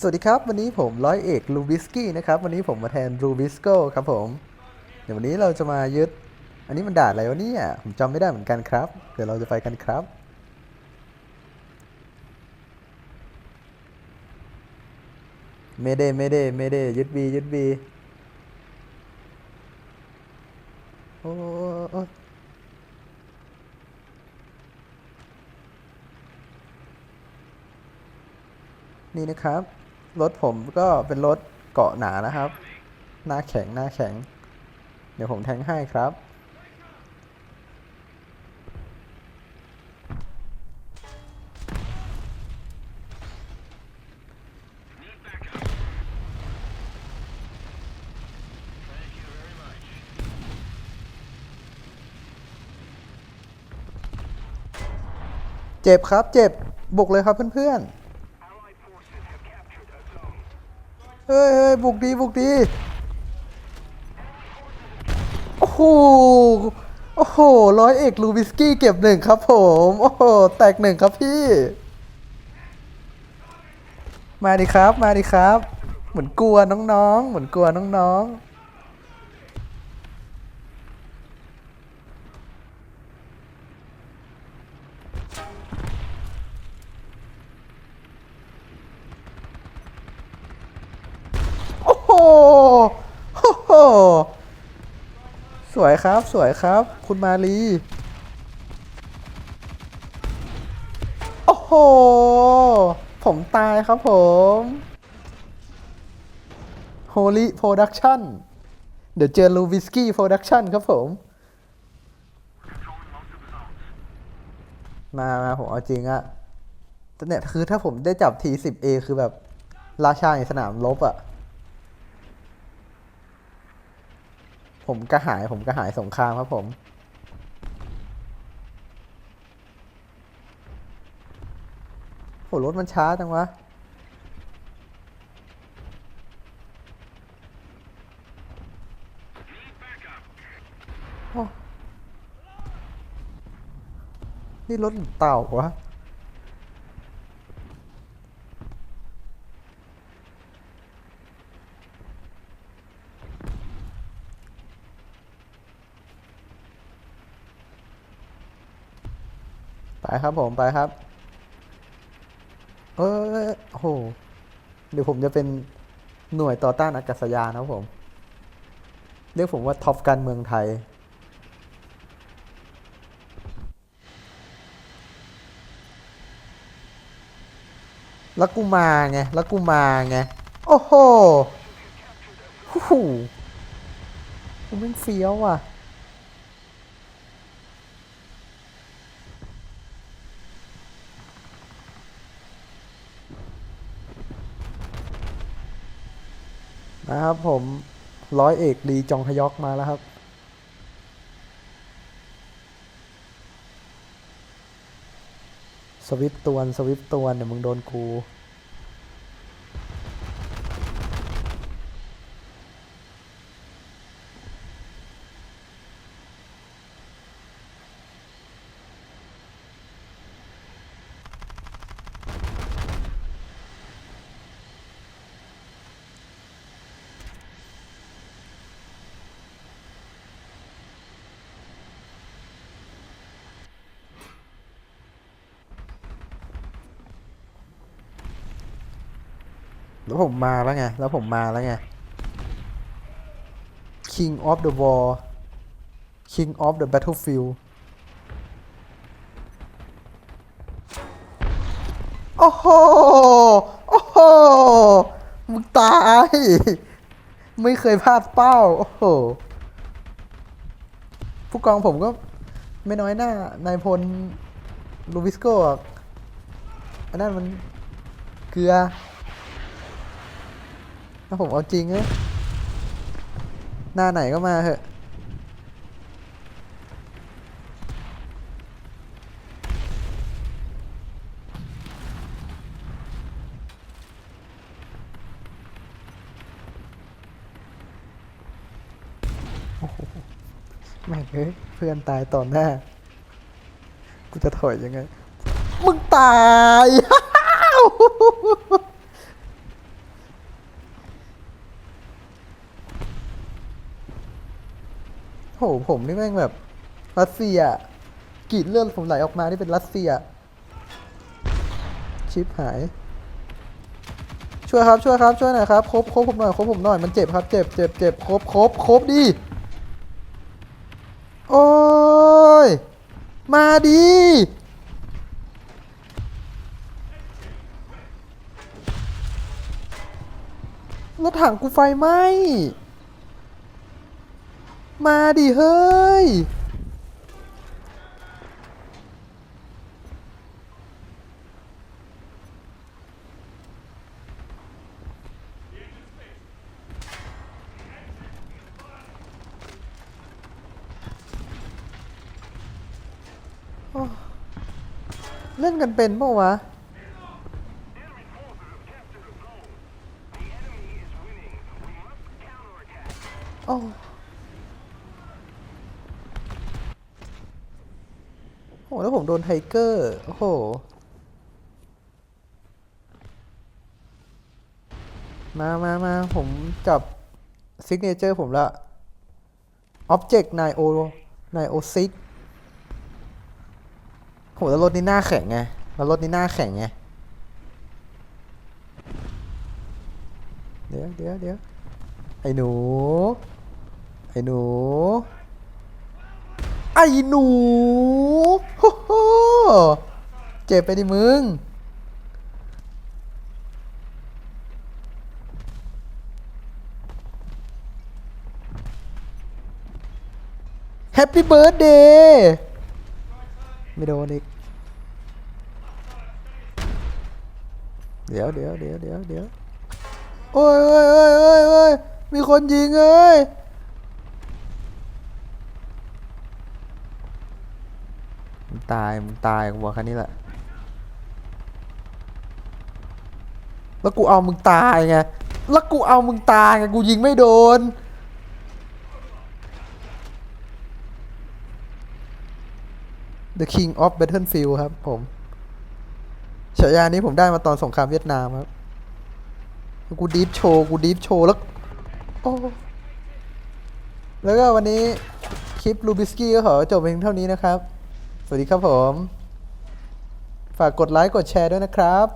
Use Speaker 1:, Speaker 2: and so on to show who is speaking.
Speaker 1: สวัสดีครับ วันนี้ผมร้อยเอกลูบิสกี้นะครับวันนี้ผมมาแทนรูบิสโกครับผม เดี๋ยววันนี้เราจะมายึด อันนี้มันด่าอะไรวะเนี่ยผมจำไม่ได้เหมือนกันครับ เดี๋ยวเราจะไปกันครับ เมเดเมเดเมเดยึดบียึดบีโอ้โอ้นี่นะครับ รถผมก็เป็นรถเกาะหนานะครับ หน้าแข็งหน้าแข็ง เดี๋ยวผมแทงให้ครับ เจ็บครับเจ็บ บุกเลยครับเพื่อนๆ เฮ้ยเฮ้ยบุกดีบุกดีโอ้โหโอ้โหร้อยเอกลูบิสกี้เก็บหนึ่งครับผม โอ้โหแตกหนึ่งครับพี่ มาดิครับ มาดิครับ เหมือนกลัวน้องๆ เหมือนกลัวน้องๆ โอ้โห โอ้โห ส วยครับสวยครับ คุณมาลีโอ้โห ผมตายครับผม Holy Production เดี๋ยวเจอลูวิสกี้โปรดักชั่นครับผม มามาผมเอาจริงอะเนี่ยคือถ้าผมได้จับ T10A คือแบบ ราชาในสนามรบอะ ผมกระหายผมกระหายสงครามครับผม โหรถมันช้าจังวะโอ้นี่รถเต่าวะ ไปครับผมไปครับ เออโอ้โหเดี๋ยวผมจะเป็นหน่วยต่อต้านอากาศยานนะครับผม เรียกผมว่าท็อปการเมืองไทย แล้วกูมาไง แล้วกูมาไง โอ้โหฮู้หูกูแม่งเฟี้ยวอะ นะครับผมร้อยเอกดีจองฮยอกมาแล้วครับ สวิปตวน สวิปตวน เดี๋ยวมึงโดนกู แล้วผมมาแล้วไง แล้วผมมาแล้วไง King of the War King of the Battlefield โอ้โห โอ้โห มึงตาย ไม่เคยพลาดเป้า โอ้โห ผู้กองผมก็ไม่น้อยหน้า นายพลลูวิสโก้อันนั้นมันเกลือ ถ้าผมเอาจริงเนะหน้าไหนก็มาเถอะโอ้โหแม่งเอ้ยเพื่อนตายต่อหน้า กูจะถอยยังไง มึงตาย โหผมนี่แม่งแบบรัสเซียกรีดเลือดผมไหลออกมานี่เป็นรัสเซีย ชิปหาย ช่วยครับช่วยครับช่วยหน่อยครับครบครบผมหน่อยครบผมหน่อยมันเจ็บครับเจ็บเจ็บเจ็บครบครบครบดิโอ้ยมาดีรถถังกูไฟไหม้ มาดิเฮ้ย เล่นกันเป็นปล่าวะ โอ้ โหแล้วผมโดนไทเกอร์ โอ้โห มามามาผมจับซิกเนเจอร์ผมละ Object 9 o 9 o 6โหแล้วรถนี่หน้าแข็งไงแล้วรถนี่หน้าแข็งไง เดี๋ยวเดี๋ยวเดี๋ยวไอ้หนู ไอ้หนู ไอ้หนูโอ้โหเจ็บไปดิมึง แฮปปี้เบิร์ดเดย์ไม่โดนอีก เดี๋ยวเดี๋ยวเดี๋ยวเดี๋ยวเดี๋ยวโอ้ยโอ้ยโอ้ยโอ้ยโอ้ยมีคนยิงเอ้ย มึง ตายมึงตายกูบอกแค่นี้แหละ แล้วกูเอามึงตายไง แล้วกูเอามึงตายไงกูยิงไม่โดน The King of Battlefield ครับผมฉายานี้ผมได้มาตอนสงครามเวียดนามครับ กูดีฟโชว์กูดีฟโชว์แล้วโอ้แล้วก็วันนี้คลิปลูบิสกี้ก็ขอจบเพียงเท่านี้นะครับ สวัสดีครับผม ฝากกดไลค์กดแชร์ด้วยนะครับ